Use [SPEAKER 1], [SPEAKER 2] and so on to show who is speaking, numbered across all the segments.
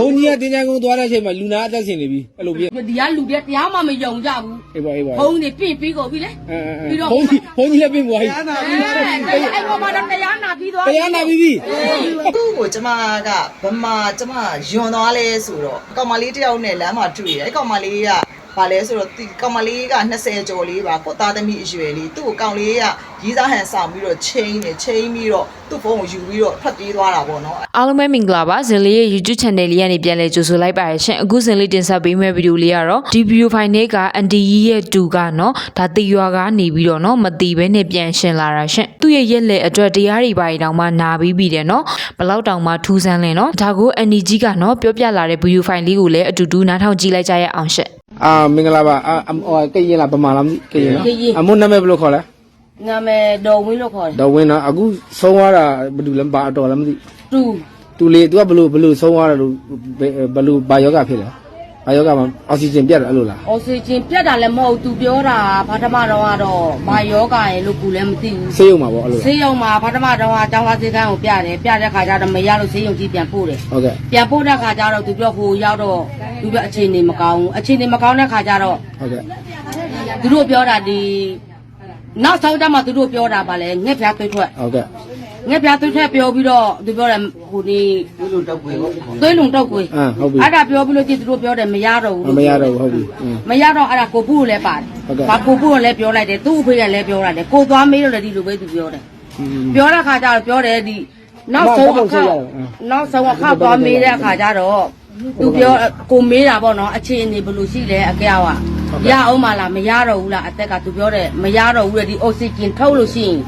[SPEAKER 1] ဘုန်းကြီးကတင်ကြကုန်းသွားတဲ့အချိန်မှာလူနာအသက်ရှင်နေပြီအဲ့လိုပြ
[SPEAKER 2] ဒီကလူတွေတရားမှမယုံကြဘူး
[SPEAKER 1] အေးပါအေးပါ
[SPEAKER 2] ဘုံနေပြင့်ပြီးကုန်ပြီလေ
[SPEAKER 1] အဲအဲအဲဘုန်းကြီးဘုန်းကြီးလည်းပြင်ပွားကြီး
[SPEAKER 2] အဲ့ပေါ်မှာတော့တရားနာပြီးသွား
[SPEAKER 1] တရားနာပြီးပြီ
[SPEAKER 3] သူ့ကိုကျမကဗမာကျမယွန်သွားလဲဆိုတော့ကောင်မလေးတယောက်နဲ့လမ်းမှာတွေ့တယ်အဲ့ကောင်မလေးက ဘာလဲဆိုတော့ဒီကောင်မလေးက20ကျော်လေးပါကိုသားသမီးအရွယ်လေးသူ့ကိုကောင်လေးကရီးစားဟန်ဆောင်ပြီးတော့ချိန်နေချိန်ပြီးတော့သူ့ဖုန်းကိုယူပြီးတော့ထွက်ပြေးသွားတာပေါ့နော်
[SPEAKER 4] အားလုံးပဲမင်္ဂလာပါဇင်လေးရဲ့ YouTube channel လေးကနေပြန်လဲကြိုဆိုလိုက်ပါရရှင်အခုဇင်လေးတင်ဆက်ပေးမယ့်ဗီဒီယိုလေးကတော့ဒီဗီဒီယိုဖိုင်လေးကအန်တီကြီးရဲ့တူကနော်ဒါတီရွာကနေပြီးတော့နော်မတီဘဲနဲ့ပြန်ရှင်လာတာရှင်သူ့ရဲ့ရက်လက်အတွက်တရားတွေပါရီတောင်မှနာပြီးပြီတယ်နော်ဘလောက်တောင်မှထူးဆန်းလဲနော်ဒါကိုအန်တီကြီးကနော်ပြောပြလာတဲ့ဗီဒီယိုဖိုင်လေးကိုလည်းအတူတူနားထောင်ကြည့်လိုက်ကြရအောင်ရှင်
[SPEAKER 1] အာမင်္ဂလာပါအာဟိုကရင်လားဗမာလားမသိကရင်နော်အမုန်းနာမည်ဘယ်လိုခေါ်လဲ
[SPEAKER 2] နာမည်တော်ဝင်းလို့ခေါ်တယ်
[SPEAKER 1] တော်ဝင်းနော်အခုဆုံးသွားတာဘယ်သူလဲဘာအတော်လဲမသိ
[SPEAKER 2] သူ
[SPEAKER 1] သူလေ तू ကဘယ်လိုဘယ်လိုဆုံးသွားတယ်လို့ဘယ်ဘယ်လိုဘာယောဂဖြစ်လဲဘာယောဂမှာအောက်ဆီဂျင်ပြတ်တယ်အဲ့လိုလား
[SPEAKER 2] အော်ဆီဂျင်ပြတ်တာလည်းမဟုတ်သူပြောတာဘာထမတော့ကတော့ဘာယောဂရဲ့လို့ကူလည်းမသိဘူး
[SPEAKER 1] ဆေးရုံမှာပေါ့အဲ့လိုလား
[SPEAKER 2] ဆေးရုံမှာဘာထမတော့ကကျောင်းသားစေကန်းကိုပြတယ်ပြတဲ့ခါကျတော့မရလို့ဆေးရုံကြီးပြန်ပို့တယ်
[SPEAKER 1] ဟုတ်ကဲ့
[SPEAKER 2] ပြန်ပို့တဲ့ခါကျတော့သူပြောဟိုရောက်တော့ သူပြောအခြေအနေမကောင်းဘူးအခြေအနေမကောင်းတဲ့ခါကျတော့
[SPEAKER 1] ဟုတ်ကဲ့
[SPEAKER 2] သူတို့ပြောတာဒီနောက်ဆုံးတတ်မှသူတို့ပြောတာပါလေငှက်ဖျားသွေးထွက်
[SPEAKER 1] ဟုတ်ကဲ့
[SPEAKER 2] ငှက်ဖျားသွေးထွက်ပြောပြီးတော့သူပြောတယ်ဟိုဒီသွေးလုံတောက်ကွေသွေးလုံတောက်ကွေ
[SPEAKER 1] အာဟုတ်ပြီ
[SPEAKER 2] အဲ့ဒါပြောပြီးလို့ကြည့်သူတို့ပြောတယ်မရတော့ဘူး
[SPEAKER 1] အမရတော့ဘူးဟုတ်ပြီအင်း
[SPEAKER 2] မရတော့အဲ့ဒါကိုပုကိုလည်းပါတယ်
[SPEAKER 1] ဟုတ်ကဲ့
[SPEAKER 2] ဘာကိုပုကိုလည်းပြောလိုက်တယ်သူ့အဖေကလည်းပြောလိုက်တယ်ကိုသွားမေးတော့လည်းဒီလိုပဲသူပြောတယ်
[SPEAKER 1] อืม
[SPEAKER 2] ပြောတဲ့ခါကျတော့ပြောတယ်ဒီနောက်ဆုံးအခါနောက်ဆုံးအခါသွားမေးတဲ့အခါကျတော့ သူပြောကိုမေးတာပေါ့နော်အခြေအနေဘယ်လိုရှိလဲအကြောက်ကရအောင်မလားမရတော့ဘူးလားအသက်ကသူပြောတယ်မရတော့ဘူးလေဒီအောက်ဆီဂျင်ထုတ်လို့ရှိရင်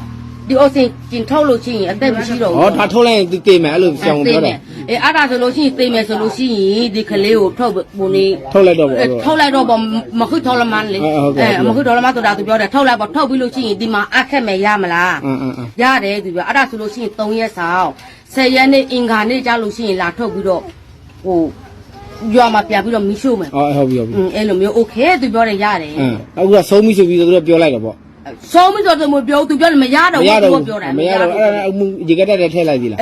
[SPEAKER 2] ဒီအောက်ဆီဂျင်ထုတ်လို့ရှိရင်အသက်မရှိတော့ဘူး
[SPEAKER 1] ဟောဒါထုတ်လိုက်ရင်သူတေးမယ်အဲ့လိုပြောင်းပြောတာ
[SPEAKER 2] အေးအဲ့ဒါဆိုလို့ရှိရင်သိမယ်ဆိုလို့ရှိရင်ဒီကလေးကိုထုတ်ပုံနေ
[SPEAKER 1] ထုတ်လိုက်တော့ပေါ့အဲ့လို
[SPEAKER 2] ထုတ်လိုက်တော့ဗောမခုထော်လမန်လေ
[SPEAKER 1] အဲဟုတ်ကဲ့ဟုတ်ကဲ့
[SPEAKER 2] မခုထော်လမန်ဆိုတာသူပြောတယ်ထုတ်လိုက်ဗောထုတ်ပြီးလို့ရှိရင်ဒီမှာအခက်မယ်ရမလား
[SPEAKER 1] အင်းအင်းအင်း
[SPEAKER 2] ရတယ်သူပြောအဲ့ဒါဆိုလို့ရှိရင်3ရက်ဆောင်10ရက်နေ့အင်္ဂါနေ့ကြာလို့ရှိရင်လာထုတ်ပြီးတော့ဟို ရွာမှာပြန်ပြီးတော့မီးရှို့မယ်
[SPEAKER 1] ဟောဟုတ်ပြီဟုတ်ပြီ
[SPEAKER 2] อืมအဲ့လိုမျိုးโอเคသူပြောတယ်ရတယ်
[SPEAKER 1] အင်းအခုကဆုံးပြီဆိုပြီးတော့သူတို့ပြောလိုက်တော့ပေါ့
[SPEAKER 2] ဆုံးပြီးတော့သူမပြောသူပြောတယ်မရတော့
[SPEAKER 1] မရ
[SPEAKER 2] ဘူး
[SPEAKER 1] တော့
[SPEAKER 2] သူပြောတာ
[SPEAKER 1] မရတော့အဲ့ဒါအမှုရေကတက်တက်ထည့်လိုက်ပြီလား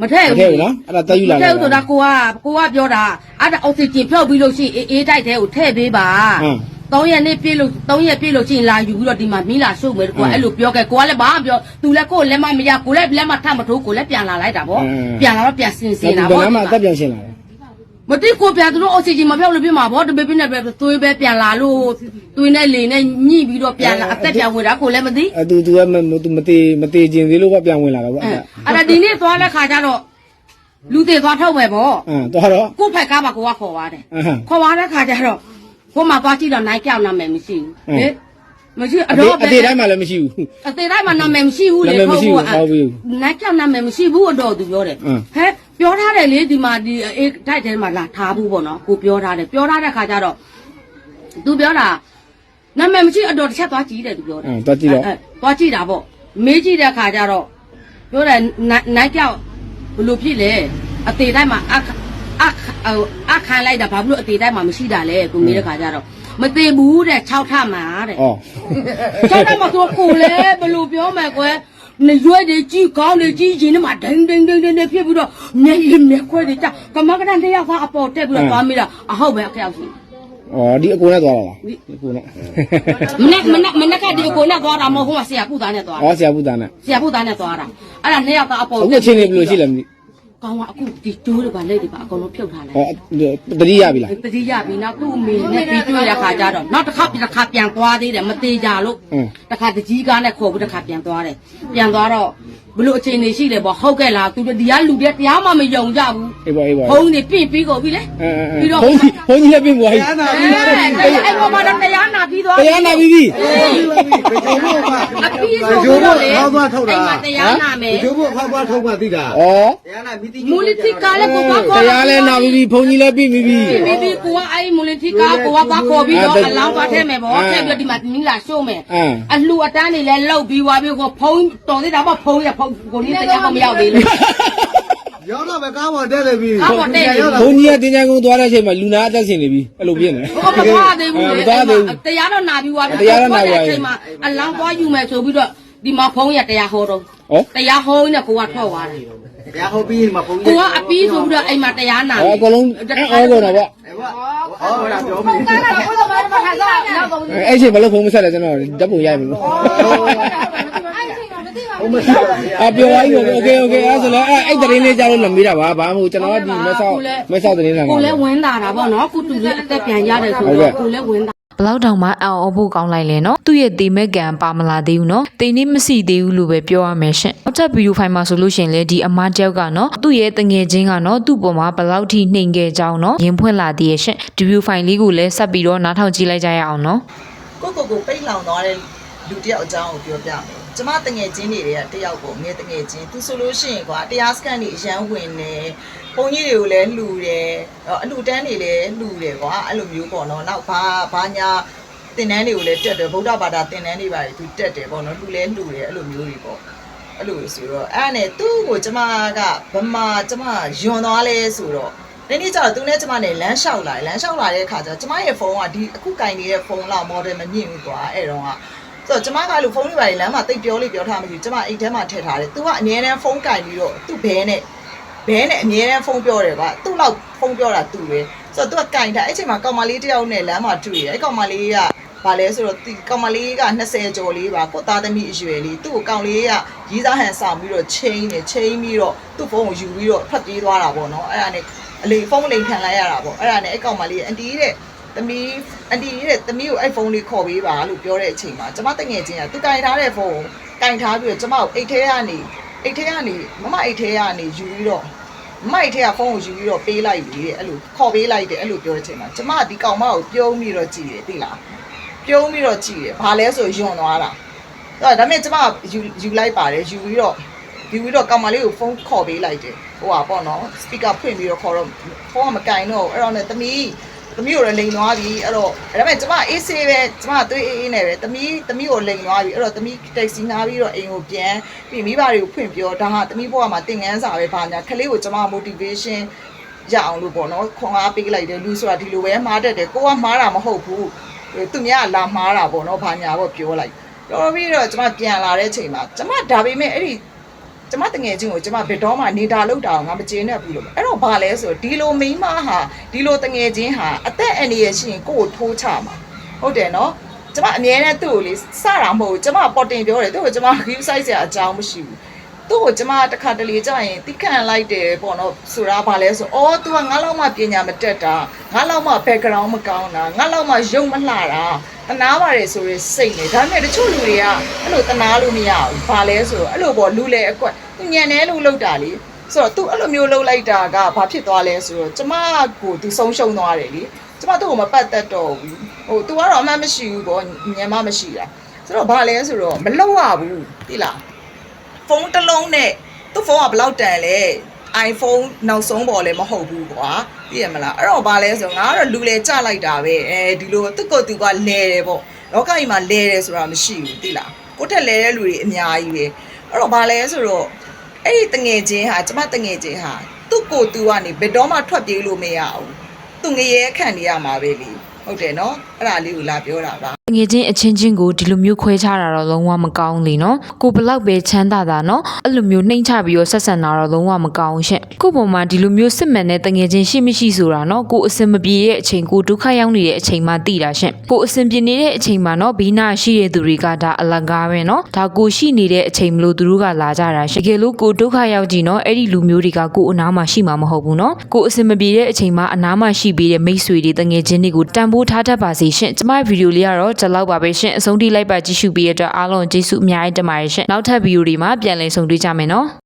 [SPEAKER 2] မထည့်
[SPEAKER 1] မ
[SPEAKER 2] ဘူး
[SPEAKER 1] ထည့်ဘူးနော်အဲ့ဒါတက်ယူလာ
[SPEAKER 2] မထည့်ဘူးဆိုတာကိုကကိုကပြောတာအဲ့ဒါအောက်ဆီဂျင်ဖြုတ်ပြီးလို့ရှိရင်အေးအေးတိုက်တဲ့ကိုထည့်ပေးပါ
[SPEAKER 1] အင်း
[SPEAKER 2] 3ရက်နေ့ပြည့်လို့3ရက်ပြည့်လို့ရှိရင်လာယူပြီးတော့ဒီမှာမီးလာရှုပ်မယ်ကိုကအဲ့လိုပြောခဲ့ကိုကလည်းဘာမှပြောသူလည်းကိုယ်လက်မမရကိုလည်းလက်မထမထိုးကိုလည်းပြန်လာလိုက်တာဗောပြန်လာတော့ပြန်စင်စင်တာ
[SPEAKER 1] ဘယ်
[SPEAKER 2] ဗော
[SPEAKER 1] နားမှာအသက်ပြန်ရှင်းလာတယ်
[SPEAKER 2] မတိကိုပြန်သူတို့အောက်ဆီဂျင်မပြောက်လို့ပြမှာဗောတပေပြနဲ့ပဲသွေးပဲပြန်လာလို့သွေးနဲ့လေနဲ့ညှိပြီးတော့ပြန်လာအသက်ပြန်ဝင်တာကိုလည်းမသိ
[SPEAKER 1] အဲ့သူသူကမသူမတေမတေခြင်းသေးလို့ကပြန်ဝင်လာတော့ဗော
[SPEAKER 2] အဲ့
[SPEAKER 1] အဲ့ဒါ
[SPEAKER 2] အဲ့ဒါဒီနေ့သွားတဲ့ခါကျတော့လူတွေသွားထုတ်မယ်ဗော
[SPEAKER 1] အင်းတော့တော့
[SPEAKER 2] ကို့ဖက်ကားပါကိုကခေါ်သွားတယ်
[SPEAKER 1] အဟမ်း
[SPEAKER 2] ခေါ်သွားတဲ့ခါကျတော့ကိုမှသွားကြည့်တော့နိုင်ကြောက်နာမယ်မရှိဘူး
[SPEAKER 1] အင်း
[SPEAKER 2] ဟဲ့မရှိအ
[SPEAKER 1] အ
[SPEAKER 2] တော့
[SPEAKER 1] တေအတေတိုင်းမှာလည်းမရှိဘူး
[SPEAKER 2] အသေးတိုင်းမှာနာမည်မရှိဘူးလေ
[SPEAKER 1] နာမည်မရှိဘူး
[SPEAKER 2] ဟုတ်
[SPEAKER 1] ဟုတ်ပြီ
[SPEAKER 2] နိုင်ကြောက်နာမည်မရှိဘူးအတော့သူပြောတယ်
[SPEAKER 1] အင်း
[SPEAKER 2] ဟဲ့ ပြောထားတယ်လေဒီမှာဒီအေးတိုက်ထဲမှာလာထားဘူးပေါ့နော်ကိုပြောထားတယ်ပြောထားတဲ့ခါကျတော့သူပြောတာနာမည်မရှိအတော့တစ်ချက်သွားကြည့်တယ်သူပြောတယ်
[SPEAKER 1] အင်းသွားကြည့်တော့
[SPEAKER 2] အဲသွားကြည့်တာပေါ့မေးကြည့်တဲ့ခါကျတော့ပြောတယ်နိုင်နိုင်ကြောက်ဘယ်လိုဖြစ်လဲအသေးတိုင်းမှာအခအခဟိုအခခိုင်းလိုက်တာဘာဖြစ်လို့အသေးတိုင်းမှာမရှိတာလဲကိုမေးတဲ့ခါကျတော့မသေးဘူးတဲ့6ထပ်မှာတဲ့
[SPEAKER 1] အော်
[SPEAKER 2] ကျောင်းထဲမှာသူကိုလေဘယ်လိုပြောမယ်ကွယ် နေရွက်တွေကြီးကောင်းတွေကြီးချင်းနဲ့မှဒိန်ဒိန်ဒိန်ဒိန်နဲ့ဖြစ်ပြီးတော့မျက်ရည်မျက်ခွဲတွေကြကမကတန်တယောက်သားအပေါ်တက်ပြီးတော့သွားမိတာအဟုတ်ပဲအခောက်ရှိ
[SPEAKER 1] အော်ဒီအကူနဲ့သွားတာလားဒီအကူနဲ့
[SPEAKER 2] မနေ့မနေ့မနေ့ကဒီကိုနဲ့သွားတာမဟုတ်ဘူးဆရာပူသားနဲ့သွားတာ
[SPEAKER 1] အော်ဆရာဘုဒ္ဓနဲ့
[SPEAKER 2] ဆရာပူသားနဲ့သွားတာအဲ့ဒါနှစ်ယောက်သားအပေါ်
[SPEAKER 1] အခုအချိန်လေးဘယ်လိုရှိလဲမသိ
[SPEAKER 2] ကောင်းကအခုဒီကျိုးတွေပါလက်တွေပါအကုန်လုံးဖြုတ်ထားလိုက်
[SPEAKER 1] ဟောတတိယပြီလား
[SPEAKER 2] တတိယပြီနောက်သူ့အမေနဲ့ပြီးတွေ့တဲ့ခါကျတော့နောက်တစ်ခါပြန်တစ်ခါပြန်သွားသေးတယ်မသေးကြလို့
[SPEAKER 1] အင်း
[SPEAKER 2] တစ်ခါတကြီးကားနဲ့ခေါ်ပြီးတစ်ခါပြန်သွားတယ်ပြန်သွားတော့ဘလို့အခြေအနေရှိလဲပေါ့ဟုတ်ကဲ့လားသူတို့ဒီကလူတွေတရားမှမယုံကြဘူး
[SPEAKER 1] အေးပါအေးပါ
[SPEAKER 2] ဘုံနေပြင့်ပြီးကုန်ပြီလေ
[SPEAKER 1] အဲအဲ
[SPEAKER 2] ပြီးတော့
[SPEAKER 1] ဘုန်းကြီးဘုန်းကြီးလည်းပြင်ပွားကြီး
[SPEAKER 2] အဲ့အဲ့ပေါ်မှာတော့တရားနာပြီးသွား
[SPEAKER 1] တရားနာပြီးပြီ
[SPEAKER 2] အပြီးဆိုတော့လေအဲ့မှာတရားနာမယ်
[SPEAKER 5] ကျိုးဖို့ဖောက်ပွားထုတ်မှသိတာ
[SPEAKER 1] ဩ
[SPEAKER 2] မူလတိကလည်းကိုပါခေါ်
[SPEAKER 1] တရားလည်းနာပြီးပြီဘုန်းကြီးလည်းပြင်ပြီးပြီ
[SPEAKER 2] ပြီးပြီးကိုကအဲ့မူလတိကကိုကပါခေါ်ပြီးတော့အလောင်းသွားထဲမယ်ပေါ့ထဲပြီးဒီမှာမင်းလာရှိုးမယ်
[SPEAKER 1] အင်း
[SPEAKER 2] အလှအတန်းတွေလည်းလောက်ပြီးွားပြီးကိုဖုံးတော်သေးတာပေါ့ဖုံးရဖုံးကိုနေတရားမှမရောက်သေးလို့
[SPEAKER 5] ရောက်တော့ပဲကားပေါ်တက်လေပြီ
[SPEAKER 2] ကားပေါ်တက်လေပြီ
[SPEAKER 1] ဘုန်းကြီးကတင်ကြကုန်းသွားတဲ့အချိန်မှာလူနာအသက်ရှင်နေပြီအဲ့လိုပြင်တယ်
[SPEAKER 2] ဟောမသွားသေးဘူးလေ
[SPEAKER 1] မသွားသေးဘူး
[SPEAKER 2] တရားတော့နာပြီးွားပြီ
[SPEAKER 1] တရားတော့နာပြီးွားပြီ
[SPEAKER 2] အချိန်မှာအလောင်းသွားယူမယ်ဆိုပြီးတော့ ဒီမှာဖုံးရတရားဟောတော့
[SPEAKER 1] ဩ
[SPEAKER 2] တရားဟောနေကိုကထွက်သွားတယ်
[SPEAKER 5] တရားဟောပြီးမှာပုံ
[SPEAKER 2] ကိုကအပီးဆိုပြီးတော့အိမ်မှာတရားနာ
[SPEAKER 1] အဲအကုန်လုံးအဲကုန်တော့ဗျ
[SPEAKER 5] ဟောလာပြောမယ်
[SPEAKER 1] အဲ့ချိန်ဘလို့ဖုန်းမဆက်လဲကျွန်တော်ဓာတ်ပုံရိုက်ပြီလို့
[SPEAKER 5] ဘုံမဆက်ပါဘူး
[SPEAKER 1] အပြောပါကြီးโอเคโอเคအဲ့ဆိုလည်းအဲ့အဲ့တရင်လေးကြားလို့လည်းမေးတာပါဘာမှမဟုတ်ကျွန်တော်ကဒီမက်ဆောက်မက်ဆောက်တရင်လာမှာ
[SPEAKER 2] ကိုလည်းဝင်းတာတာပေါ့နော်ကုတူလေးအသက်ပြန်ရတယ်ဆိုတော့ကိုလည်းဝင်းတာ
[SPEAKER 4] ဘလောက်တောင်မှအံ့ဩဖို့ကောင်းလိုက်လဲနော်သူ့ရဲ့တေမဲ့ကံပါမလာသေးဘူးနော်တေနေမရှိသေးဘူးလို့ပဲပြောရမယ်ရှင်နောက်ထပ်ဗီဒီယိုဖိုင်မှာဆိုလို့ရှရင်လေဒီအမားတယောက်ကနော်သူ့ရဲ့တငယ်ချင်းကနော်သူ့ပေါ်မှာဘလောက်ထိနှိမ်ခဲ့ကြောင်းနော်ရင်ဖွင့်လာသေးရဲ့ရှင်ဒီဗီဒီယိုဖိုင်လေးကိုလည်းဆက်ပြီးတော့နားထောင်ကြည့်လိုက်ကြရအောင်နော်
[SPEAKER 3] ကိုကိုကိုပိတ်လောင်သွားတဲ့လူတစ်ယောက်အကြောင်းကိုပြောပြမယ်။ကျမတငယ်ချင်းတွေကတယောက်ကိုငယ်တငယ်ချင်းသူဆိုလို့ရှိရင်ကွာတရားစကန်တွေအရန်ဝင်နေ ဘုန်းကြီးတွေကိုလည်းလှူတယ်အလှူတန်းတွေလည်းလှူတယ်ကွာအဲ့လိုမျိုးပေါ့နော်နောက်ဘာဘာညာတင်တန်းတွေကိုလည်းတက်တယ်ဗုဒ္ဓဘာသာတင်တန်းတွေပါသူတက်တယ်ပေါ့နော်လှူလဲလှူတယ်အဲ့လိုမျိုးတွေပေါ့အဲ့လိုဆိုတော့အဲ့ဒါနဲ့သူ့ကိုကျမကဗမာကျမယွန်သွားလဲဆိုတော့ဒီနေ့ကျတော့သူနဲ့ကျမနဲ့လမ်းလျှောက်လာတယ်လမ်းလျှောက်လာတဲ့အခါကျတော့ကျမရဲ့ဖုန်းကဒီအခုကင်နေတဲ့ဖုန်းလောက် model မမြင့်ဘူးကွာအဲ့တော့ကဆိုတော့ကျမကလို့ဖုန်းလေးပါလေလမ်းမှာတိတ်ပြောလေးပြောထားမှမရှိဘူးကျမအိတ်ထဲမှာထည့်ထားတယ်သူကအငြင်းတန်းဖုန်းကင်ပြီးတော့သူ့ဘဲနဲ့ ဘဲနဲ့အငြင်းတန်းဖုန်းပြောတယ်ကွာသူ့လောက်ဖုန်းပြောတာသူပဲဆိုတော့သူကကင်ထားအဲ့ချိန်မှာကောင်မလေးတယောက်နဲ့လမ်းမှာတွေ့တယ်အဲ့ကောင်မလေးကဘာလဲဆိုတော့ဒီကောင်မလေးက20ကျော်လေးပါကိုသားသမီးအရွယ်လေးသူ့ကိုကောင်လေးကရီးသားဟန်ဆောင်ပြီးတော့ချိန်နေချိန်ပြီးတော့သူ့ဖုန်းကိုယူပြီးတော့ဖတ်ပြေးသွားတာပေါ့နော်အဲ့ဒါနဲ့အလေဖုန်းလိန်ခံလိုက်ရတာပေါ့အဲ့ဒါနဲ့အဲ့ကောင်မလေးအန်တီတဲ့သမီးအန်တီတဲ့သမီးကိုအဲ့ဖုန်းလေးခေါ်ပေးပါလို့ပြောတဲ့အချိန်မှာကျမတငယ်ချင်းကသူကင်ထားတဲ့ဖုန်းကိုကင်ထားပြီးတော့ကျမကိုအိတ်ထဲကနေ အိတ်ထဲကနေမမအိတ်ထဲကနေယူပြီးတော့မမအိတ်ထဲကဖုန်းကိုယူပြီးတော့ပေးလိုက်ပြီတဲ့အဲ့လိုခေါ်ပေးလိုက်တယ်အဲ့လိုပြောတဲ့အချိန်မှာကျမကဒီကောင်မကိုပြုံးပြီးတော့ကြည်တယ်သိလားပြုံးပြီးတော့ကြည်တယ်ဘာလဲဆိုယွန်သွားတာအဲ့ဒါဒါပေမဲ့ကျမကယူယူလိုက်ပါတယ်ယူပြီးတော့ယူပြီးတော့ကောင်မလေးကိုဖုန်းခေါ်ပေးလိုက်တယ်ဟိုပါပေါ့နော်စပီကာဖွင့်ပြီးတော့ခေါ်တော့ဖုန်းကမကင်တော့ဘူးအဲ့တော့ねသမီး သမီးကိုလည်းလိန်သွားပြီအဲ့တော့ဒါပေမဲ့ကျမအေးဆေးပဲကျမသွေးအေးအေးနဲ့ပဲသမီးသမီးကိုလိန်သွားပြီအဲ့တော့သမီးတက်ဆီနာပြီးတော့အိမ်ကိုပြန်ပြီးမိဘတွေကိုဖွင့်ပြောဒါဟာသမီးဘဝမှာသင်ငန်းစာပဲဘာညာခလေးကိုကျမ motivation ရအောင်လို့ပေါ့နော်ခွန်အားပေးလိုက်တယ်လူဆိုတာဒီလိုပဲမှားတတ်တယ်ကိုကမှားတာမဟုတ်ဘူးသူများကလာမှားတာပေါ့နော်ဘာညာပေါ့ပြောလိုက်တော်ပြီးတော့ကျမပြန်လာတဲ့အချိန်မှာကျမဒါပေမဲ့အဲ့ဒီ ကျမတငယ်ချင်းကိုကျမဘယ်တော့မှနေတာလောက်တာအောင်ငါမကျေနပ်ဘူးလို့အဲ့တော့ဘာလဲဆိုတော့ဒီလိုမိန်းမဟာဒီလိုတငယ်ချင်းဟာအသက်အန္တရာယ်ရှိရင်ကိုယ့်ကိုထိုးချမှာဟုတ်တယ်နော်ကျမအမြဲတမ်းသူ့ကိုလေစတာမဟုတ်ဘူးကျမပေါ်တင်ပြောတယ်သူ့ကိုကျမ view site ဆရာအကြောင်းမရှိဘူး သူ့ကိုကျမတစ်ခါတလေကြာရင်တိခန့်လိုက်တယ်ပေါ့နော်ဆိုတာဘာလဲဆိုအော် तू ကငါလောက်မှပညာမတက်တာငါလောက်မှ background မကောင်းတာငါလောက်မှရုပ်မလှတာတနာပါတယ်ဆိုရယ်စိတ်နေဒါပေမဲ့တချို့လူတွေကအဲ့လိုတနာလို့မရဘူးဘာလဲဆိုတော့အဲ့လိုပေါ့လူလေအကွက်သူညံနေလို့လောက်တာလေဆိုတော့ तू အဲ့လိုမျိုးလှုပ်လိုက်တာကဘာဖြစ်သွားလဲဆိုတော့ကျမကို तू ဆုံးရှုံးသွားတယ်လေကျမတို့ကမပတ်သက်တော့ဘူးဟို तू ကတော့အမှန်မရှိဘူးပေါ့ညံမမရှိတာဆိုတော့ဘာလဲဆိုတော့မလှုပ်ရဘူးသိလား ဖုန်းတစ်လုံးနဲ့သူ့ဖုန်းကဘယ်လောက်တန်လဲ iPhone နောက်ဆုံးပေါ်လည်းမဟုတ်ဘူးကွာသိရမလားအဲ့တော့ဘာလဲဆိုတော့ငါကတော့လူလေကြလိုက်တာပဲအဲဒီလိုသူ့ကိုယ်သူကလဲတယ်ပေါ့လောကကြီးမှာလဲတယ်ဆိုတာမရှိဘူးသိလားကိုယ့်ထက်လဲတဲ့လူတွေအများကြီးပဲအဲ့တော့ဘာလဲဆိုတော့အဲ့ဒီတငယ်ချင်းဟာကျမတငယ်ချင်းဟာသူ့ကိုယ်သူကနေဘယ်တော့မှထွက်ပြေးလို့မရဘူးသူငရဲခံနေရမှာပဲလေဟုတ်တယ်နော် အဲ့ဒါလေးကိုလာပြောတာပါ
[SPEAKER 4] ငွေချင်းအချင်းချင်းကိုဒီလိုမျိုးခွဲခြားတာတော့လုံးဝမကောင်းလေနော်ကိုဘလောက်ပဲချမ်းသာတာနော်အဲ့လိုမျိုးနှိမ့်ချပြီးတော့ဆက်ဆံတာတော့လုံးဝမကောင်းရှင့်ကိုပေါ်မှာဒီလိုမျိုးစစ်မှန်တဲ့တငယ်ချင်းရှိမရှိဆိုတာနော်ကိုအစင်မပြေတဲ့အချိန်ကိုဒုက္ခရောက်နေတဲ့အချိန်မှသိတာရှင့်ကိုအစင်ပြေနေတဲ့အချိန်မှာနော်ဘီနာရှိတဲ့သူတွေကဒါအလကားပဲနော်ဒါကိုရှိနေတဲ့အချိန်မလို့သူတို့ကလာကြတာရှင့်တကယ်လို့ကိုဒုက္ခရောက်ကြည့်နော်အဲ့ဒီလူမျိုးတွေကကိုအနားမှာရှိမှာမဟုတ်ဘူးနော်ကိုအစင်မပြေတဲ့အချိန်မှာအနားမှာရှိပြီးတဲ့မိတ်ဆွေတွေတငယ်ချင်းတွေကိုတန်ဖိုးထားတတ်ပါစေရှင့်ကျမဗီဒီယိုလေးကတော့ဒီလောက်ပါပဲရှင့်အဆုံးထိလိုက်ပါကြည့်ရှုပြီးရတဲ့အတွက်အားလုံးကျေးဇူးအများကြီးတင်ပါတယ်ရှင့်နောက်ထပ်ဗီဒီယိုတွေမှာပြန်လည်ဆုံတွေ့ကြမယ်နော်